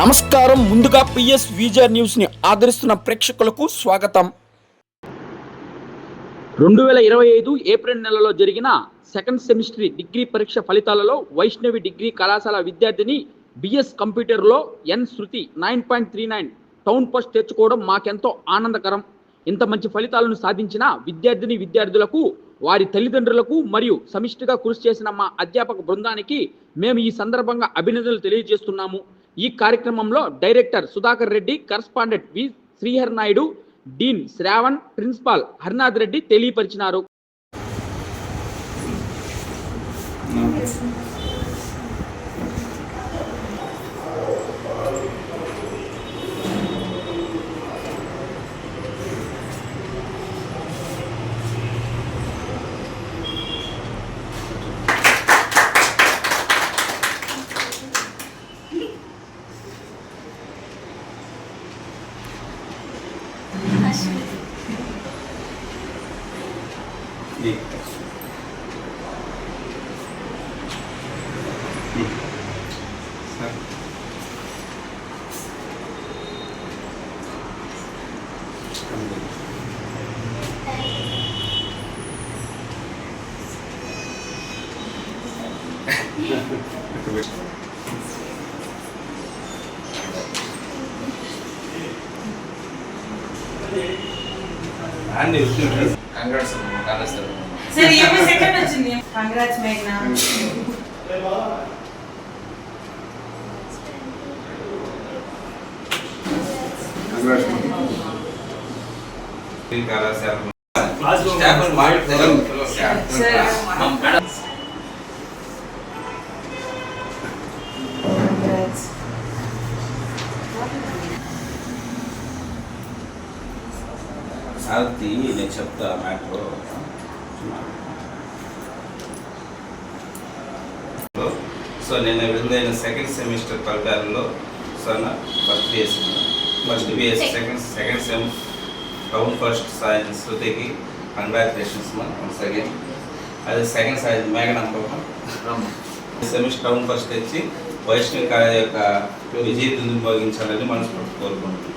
నమస్కారం. ముందుగా PS visor న్యూస్ని ఆదరిస్తున్న ప్రేక్షకులకు స్వాగతం. రెండు వేల ఇరవై ఐదు ఏప్రిల్ నెలలో జరిగిన సెకండ్ సెమిస్టర్ డిగ్రీ పరీక్ష ఫలితాలలో వైష్ణవి డిగ్రీ కళాశాల విద్యార్థిని బిఎస్ కంప్యూటర్లో N Shruti nine point three nine town first తెచ్చుకోవడం మాకెంతో ఆనందకరం. ఇంత మంచి ఫలితాలను సాధించిన విద్యార్థిని విద్యార్థులకు వారి తల్లిదండ్రులకు మరియు సమిష్టిగా కృషి చేసిన మా అధ్యాపక బృందానికి మేము ఈ సందర్భంగా అభినందనలు తెలియజేస్తున్నాము. ఈ కార్యక్రమంలో director Sudhakar Reddy correspondent V Srihar Naidu dean Shravan principal Harinath Reddy తెలియపరిచినారు. ます立体 అండి కంగ్రాట్స్ కాలేజ్ సరే ఏమో సెకండ్ వచ్చింది. కంగ్రాట్స్ మేఘనా. కళాశాల స్టాఫ్ మాట్లాడతారు సరే కంగ్రాట్స్ సారథి నేను చెప్తా మ్యాటర్ సో నేను విడుదలైన సెకండ్ సెమిస్టర్ ఫలితాలలో సో నా. First BS first BS second second sem town first science శృతికి కంగ్రాచులేషన్స్ వన్స్ అగైన్ అది సెకండ్ సైజ్ మేఘన సెమిస్టర్ టౌన్ ఫస్ట్ తెచ్చి వైష్ణవి కాలేజ్ యొక్క విజయ దుందు భోగించాలని మనస్ఫూర్తి కోరుకుంటున్నాను.